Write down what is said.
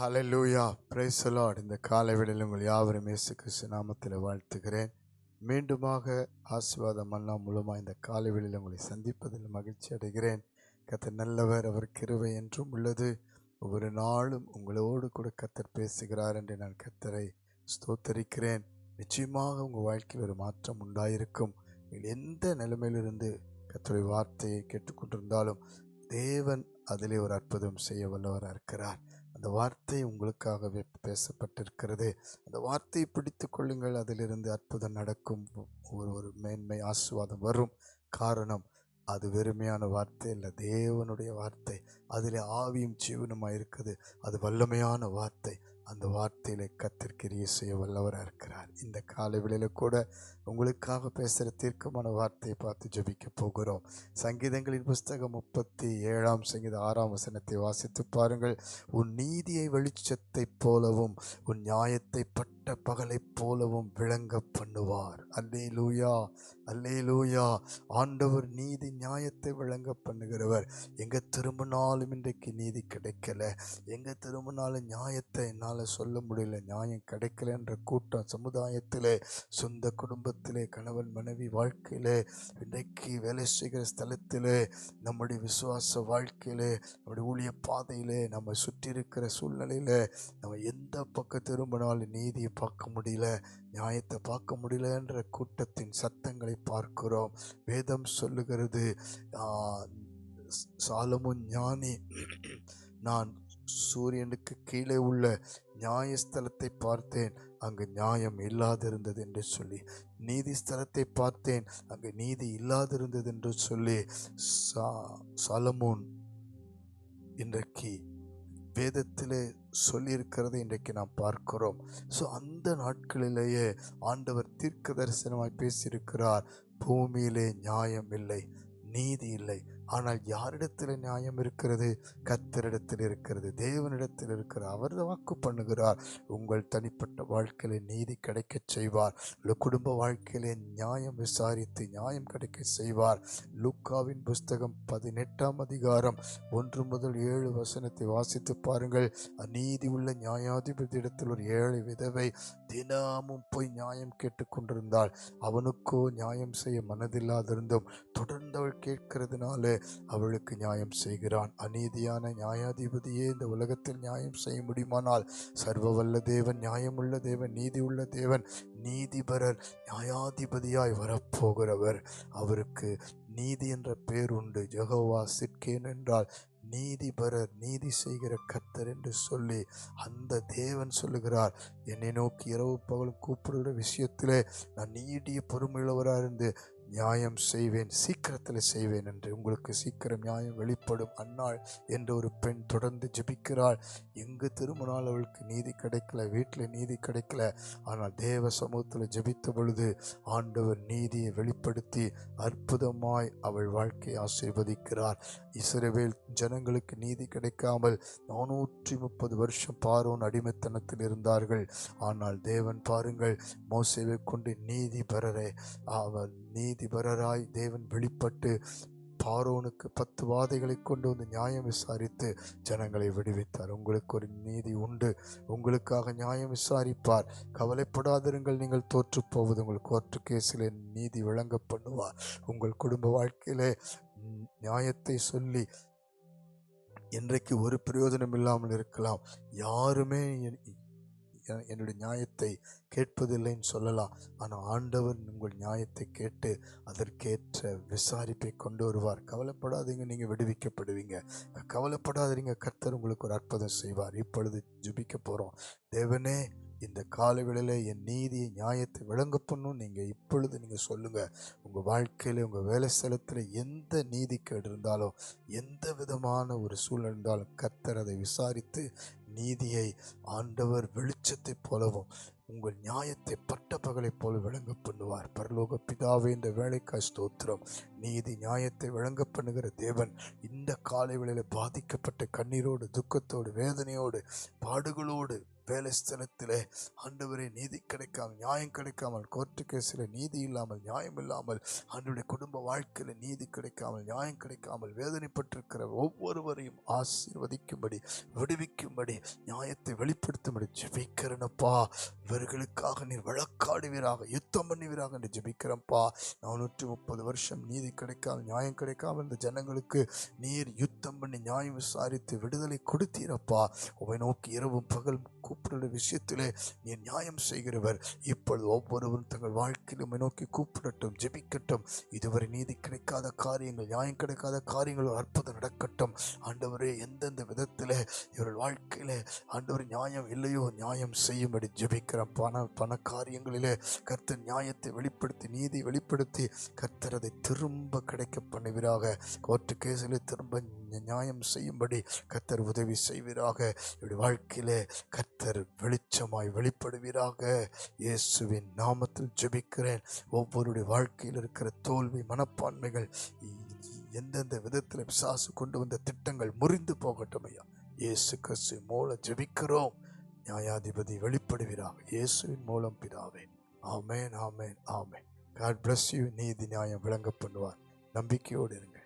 ஹalleluya லூயா பிரேசலாட் இந்த காலை விடலில் உங்கள் யாவரும் இயேசு கிறிஸ்து நாமத்தில் வாழ்த்துகிறேன். மீண்டுமாக ஆசீர்வாதம் அண்ணா மூலமாக இந்த காலை விடலில் உங்களை சந்திப்பதில் மகிழ்ச்சி அடைகிறேன். கத்தர் நல்லவர் அவர் கிருவை என்றும் உள்ளது. ஒவ்வொரு நாளும் உங்களோடு கூட கத்தர் பேசுகிறார் என்று நான் கத்தரை ஸ்தோத்தரிக்கிறேன். நிச்சயமாக உங்கள் வாழ்க்கையில் ஒரு மாற்றம் உண்டாயிருக்கும். நீங்கள் எந்த நிலைமையிலிருந்து கத்தருடைய வார்த்தையை கேட்டுக்கொண்டிருந்தாலும் தேவன் அதிலே ஒரு அற்புதம் செய்ய வல்லவராக இருக்கிறார் அந்த வார்த்தை உங்களுக்காகவே பேசப்பட்டிருக்கிறது. அந்த வார்த்தையை பிடித்து கொள்ளுங்கள். அதிலிருந்து அற்புதம் நடக்கும். ஒரு ஒரு மேன்மை ஆசுவாதம் வரும். காரணம் அது வெறுமையான வார்த்தை இல்லை தேவனுடைய வார்த்தை. அதில் ஆவியும் ஜீவனமாக இருக்குது. அது வல்லமையான வார்த்தை. அந்த வார்த்தையில கத்திற்கிரிய செய்ய வல்லவராக இருக்கிறார். இந்த காலை வேளையில கூட உங்களுக்காக பேசுகிற தீர்க்கமான வார்த்தையை பார்த்து ஜபிக்க போகிறோம். சங்கீதங்களின் புஸ்தகம் முப்பத்தி ஏழாம் சங்கீத ஆறாம் வசனத்தை வாசித்து பாருங்கள். உன் நீதியை வெளிச்சத்தைப் போலவும் உன் நியாயத்தை பட்ட பகலைப் போலவும் விளங்க பண்ணுவார். அல்லே லூயா அல்லே லூயா ஆண்டவர் நீதி நியாயத்தை விளங்க பண்ணுகிறவர். எங்கே திரும்பினாலும் இன்றைக்கு நீதி கிடைக்கல. எங்கே திரும்பினாலும் நியாயத்தை என்னால் சொல்ல முடியல. நியாயம் கிடைக்கலன்ற கூட்டம் சமுதாயத்தில் சொந்த குடும்பத்திலே கணவன் மனைவி வாழ்க்கையில் இன்றைக்கு வேலை செய்கிற ஸ்தலத்தில் நம்முடைய விசுவாச வாழ்க்கையில் நம்முடைய ஊழிய பாதையில் நம்ம சுற்றி இருக்கிற சூழ்நிலையில் நம்ம எந்த பக்கம் திரும்பினாலும் நீதியை பார்க்க முடியல நியாயத்தை பார்க்க முடியலன்ற கூட்டத்தின் சத்தங்களை பார்க்கிறோம். வேதம் சொல்லுகிறது சாலமும் ஞானி நான் சூரியனுக்கு கீழே உள்ள நியாயஸ்தலத்தை பார்த்தேன் அங்கு நியாயம் இல்லாதிருந்தது என்று சொல்லி நீதி ஸ்தலத்தை பார்த்தேன் அங்கு நீதி இல்லாதிருந்தது என்று சொல்லி சா சாலமோன் இன்றைக்கு வேதத்திலே சொல்லியிருக்கிறதை இன்றைக்கு நாம் பார்க்கிறோம். ஸோ அந்த நாட்களிலேயே ஆண்டவர் தீர்க்க தரிசனமாய் பேசியிருக்கிறார் பூமியிலே நியாயம் இல்லை நீதி இல்லை ஆனால் யாரிடத்தில் நியாயம் இருக்கிறது? கத்தரிடத்தில் இருக்கிறது. தேவனிடத்தில் இருக்கிற அவர் வாக்கு பண்ணுகிறார். உங்கள் தனிப்பட்ட வாழ்க்கையில நீதி கிடைக்க செய்வார். குடும்ப வாழ்க்கையிலே நியாயம் விசாரித்து நியாயம் கிடைக்க செய்வார். லுக்காவின் புஸ்தகம் பதினெட்டாம் அதிகாரம் ஒன்று முதல் ஏழு வசனத்தை வாசித்து பாருங்கள். அநீதி உள்ள நியாயாதிபதியிடத்தில் ஒரு ஏழை விதவை தினமும் போய் நியாயம் கேட்டுக்கொண்டிருந்தாள் அவனுக்கோ நியாயம் செய்ய மனதில்லாதிருந்தும் தொடர்ந்து அவள் கேட்கிறதுனால அவளுக்கு நியாயம் செய்கிறான். அநீதியான நியாயாதிபதியே இந்த உலகத்தில் நியாயம் செய்ய முடியுமானால் சர்வ வல்ல தேவன் நியாயமுள்ள தேவன் நீதி உள்ள தேவன் நீதிபரர் நியாயாதிபதியாய் வரப்போகிறவர். அவருக்கு நீதி என்ற பேர் உண்டு. ஜெகோவா சிற்கேன் என்றால் நீதிபரர் நீதி செய்கிற கத்தர் என்று சொல்லி அந்த தேவன் சொல்லுகிறார். என்னை நோக்கி இரவு பகலும் கூப்பிடுகிற விஷயத்திலே நான் நீடிய பொறுமையுள்ளவராக இருந்து நியாயம் செய்வேன் சீக்கிரத்தில் செய்வேன் என்று உங்களுக்கு சீக்கிரம் நியாயம் வெளிப்படும் அன்னாள் என்று ஒரு பெண் தொடர்ந்து ஜெபிக்கிறாள். எங்கு திரும்பினால் அவளுக்கு நீதி கிடைக்கல வீட்டில் நீதி கிடைக்கல. ஆனால் தேவ சமூகத்தில் ஜெபித்த பொழுது ஆண்டவர் நீதியை வெளிப்படுத்தி அற்புதமாய் அவள் வாழ்க்கையை ஆசீர்வதிக்கிறார். இஸ்ரேவேல் ஜனங்களுக்கு நீதி கிடைக்காமல் நானூற்றி முப்பது வருஷம் பாரோன் அடிமைத்தனத்தில் இருந்தார்கள். ஆனால் தேவன் பாருங்கள் மோசேவை கொண்டு நீதி நீதிபரரை அவன் நீதிபரராய் தேவன் வெளிப்பட்டு பாரோனுக்கு பத்து வாதைகளை கொண்டு வந்து நியாயம் விசாரித்து ஜனங்களை விடுவித்தார். உங்களுக்கு ஒரு நீதி உண்டு. உங்களுக்காக நியாயம் விசாரிப்பார். கவலைப்படாதிருங்கள் நீங்கள் தோற்று போவது உங்கள் கோர்ட்டு கேஸில் நீதி விளங்க பண்ணுவார். உங்கள் குடும்ப வாழ்க்கையிலே நியாயத்தை சொல்லி இன்றைக்கு ஒரு பிரயோஜனம் இல்லாமல் இருக்கலாம். யாருமே என்னுடைய நியாயத்தை கேட்பதில்லைன்னு சொல்லலாம். ஆனால் ஆண்டவர் உங்கள் நியாயத்தை கேட்டு அதற்கேற்ற விசாரிப்பை கொண்டு வருவார். கவலைப்படாதீங்க நீங்கள் விடுவிக்கப்படுவீங்க. கவலைப்படாதீங்க கர்த்தர் உங்களுக்கு ஒரு அற்புதம் செய்வார். இப்பொழுது ஜுபிக்க போகிறோம் தேவனே இந்த காலவெளியில் என் நீதியை நியாயத்தை விளங்க பண்ணும். நீங்கள் இப்பொழுது நீங்கள் சொல்லுங்கள் உங்கள் வாழ்க்கையில் உங்கள் வேலை ஸ்தலத்தில் எந்த நீதிக்கேடு இருந்தாலும் எந்த விதமான ஒரு சூழல் இருந்தாலும் கர்த்தர் அதை விசாரித்து நீதியை ஆண்டவர் வெளிச்சத்தை போலவும் உங்கள் நியாயத்தை பட்ட பகலை போல விளங்க பண்ணுவார். பரலோக பிதாவே இந்த வேலைக்காய் ஸ்தோத்திரம். நீதி நியாயத்தை விளங்க பண்ணுகிற தேவன் இந்த காலை வேளையில் பாதிக்கப்பட்ட கண்ணீரோடு துக்கத்தோடு வேதனையோடு பாடுகளோடு வேலை ஸ்தலத்தில் ஆண்டவரே நீதி கிடைக்காமல் நியாயம் கிடைக்காமல் கோர்ட்டு கேஸில் நீதி இல்லாமல் நியாயம் இல்லாமல் ஆண்டவருடைய குடும்ப வாழ்க்கையில் நீதி கிடைக்காமல் நியாயம் கிடைக்காமல் வேதனைப்பட்டிருக்கிற ஒவ்வொருவரையும் ஆசீர்வதிக்கும்படி விடுவிக்கும்படி நியாயத்தை வெளிப்படுத்தும்படி ஜெபிக்கிறனப்பா அவர்களுக்காக நீர் வழக்காடுவீராக யுத்தம் பண்ணுவீராக என்று ஜெபிக்கிறப்பா நானூற்றி முப்பது வருஷம் நீதி கிடைக்காமல் நியாயம் கிடைக்காமல் இந்த ஜனங்களுக்கு நீர் யுத்தம் பண்ணி நியாயம் விசாரித்து விடுதலை கொடுத்தீரப்பா. உமை நோக்கி இரவும் பகல் கூப்பிடுற விஷயத்திலே நீ நியாயம் செய்கிறவர். இப்பொழுது ஒவ்வொருவரும் தங்கள் வாழ்க்கையிலும் நோக்கி கூப்பிடட்டும் ஜெபிக்கட்டும். இதுவரை நீதி கிடைக்காத காரியங்கள் நியாயம் கிடைக்காத காரியங்கள் அற்புதம் நடக்கட்டும். ஆண்டவரே எந்தெந்த விதத்தில் இவர்கள் வாழ்க்கையில் ஆண்டவர் நியாயம் இல்லையோ நியாயம் செய்யும்படி ஜெபிக்கிறோம் பண பண காரியங்களிலே கர்த்தர் நியாயத்தை வெளிப்படுத்தி நீதி வெளிப்படுத்தி கர்த்தர் அதை திரும்ப கிடைக்க பண்ணுவீராக. கோர்ட்டு கேஸில் திரும்ப நியாயம் செய்யும்படி கத்தர் உதவி செய்வீராக. இப்படி வாழ்க்கையிலே கத்தர் வெளிச்சமாய் வெளிப்படுவீராக. இயேசுவின் நாமத்தில் ஜெபிக்கிறேன். ஒவ்வொருடைய வாழ்க்கையில் இருக்கிற தோல்வி மனப்பான்மைகள் எந்தெந்த விதத்தில் பிசாசு கொண்டு வந்த திட்டங்கள் முறிந்து போகட்டும் ஐயா. இயேசு கிறிஸ்து மூலம் ஜெபிக்கிறோம். நியாயாதிபதி வெளிப்படுவீராக. இயேசுவின் மூலம் பிதாவே. ஆமேன் ஆமேன் ஆமேன். காட் பிளஸ் யூ நீதி நியாயம் விளங்க பண்ணுவார். நம்பிக்கையோடு இருங்க